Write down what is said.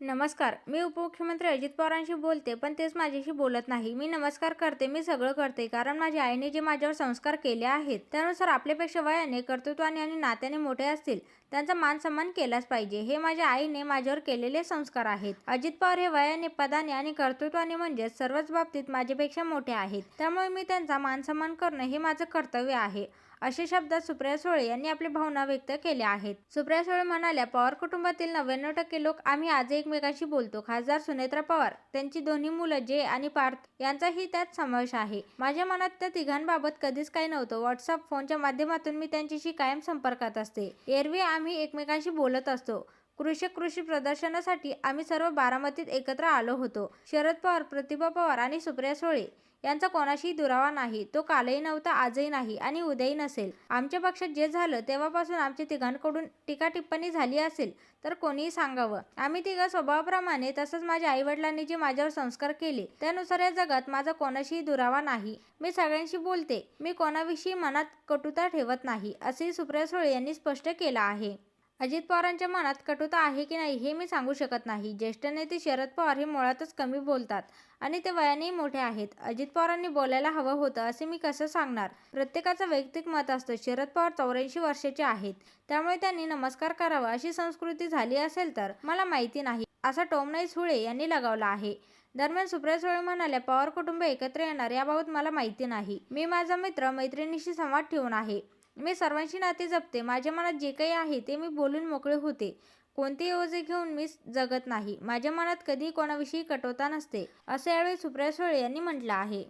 नमस्कार मी उपमुख्यमंत्री अजित पवारांशी बोलते पण तेच माझ्याशी बोलत नाही. मी नमस्कार करते मी सगळं करते कारण माझ्या आईने जे माझ्यावर संस्कार केले आहेत त्यानुसार आपल्यापेक्षा वयाने कर्तृत्वाने आणि नात्याने मोठे असतील त्यांचा मान सन्मान केलाच पाहिजे. हे माझ्या आईने माझ्यावर केलेले संस्कार आहेत. अजित पवार हे वयाने पदाने आणि कर्तृत्वाने म्हणजेच सर्वच बाबतीत माझ्यापेक्षा मोठे आहेत. त्यामुळे मी त्यांचा मान सन्मान करणं हे माझं कर्तव्य आहे. असे शब्दात सुप्रिया सुळे यांनी आपली भावना व्यक्त केल्या आहेत. सुप्रिया सुळे म्हणाल्या पवार कुटुंबातील नव्याण्णव टक्के लोक आम्ही आज एकमेकांशी बोलतो. खासदार सुनेत्रा पवार त्यांची दोन्ही मुलं जे आणि पार्थ यांचाही त्यात समावेश आहे. माझ्या मनात त्या तिघांबाबत कधीच काही नव्हतं. व्हॉट्सअप फोनच्या माध्यमातून मी त्यांच्याशी कायम संपर्कात असते. एरवी आम्ही एकमेकांशी बोलत असतो. कृषक कृषी प्रदर्शनासाठी आम्ही सर्व बारामतीत एकत्र आलो होतो. शरद पवार प्रतिभा पवार आणि सुप्रिया सुळे यांचा कोणाशीही दुरावा नाही. तो कालही नव्हता आजही नाही आणि उद्याही नसेल. आमच्या पक्षात जे झालं तेव्हापासून आमच्या तिघांकडून टीका टिप्पणी झाली असेल तर कोणीही सांगावं. आम्ही तिघं स्वभावाप्रमाणे तसंच माझ्या आईवडिलांनी जे माझ्यावर संस्कार केले त्यानुसार या जगात माझा कोणाशीही दुरावा नाही. मी सगळ्यांशी बोलते. मी कोणाविषयी मनात कटुता ठेवत नाही असेही सुप्रिया सुळे यांनी स्पष्ट केलं आहे. अजित पवारांच्या मनात कटुता आहे की नाही हे मी सांगू शकत नाही. ज्येष्ठ नेते शरद पवार हे मुळातच कमी बोलतात आणि ते वयानेही मोठे आहेत. अजित पवारांनी बोलायला हवं होतं असे मी कसं सांगणार? प्रत्येकाचं वैयक्तिक मत असतं. शरद पवार चौऱ्याऐंशी वर्षाचे आहेत. त्यामुळे त्यांनी नमस्कार करावा अशी संस्कृती झाली असेल तर मला माहिती नाही. असा टोमनाई सुळे यांनी लगावला आहे. दरम्यान सुप्रिया सुळे म्हणाल्या पवार कुटुंब एकत्र येणार याबाबत मला माहिती नाही. मी माझा मित्र मैत्रिणीशी संवाद ठेवून आहे. मी सर्वांशी नाते जपते. माझ्या मनात जे काही आहे ते मी बोलून मोकळे होते. कोणते ओझे घेऊन मी जगत नाही. माझ्या मनात कधी कोणाविषयी कटवता नसते असं यावेळी सुप्रिया सुळे यांनी म्हटलं आहे.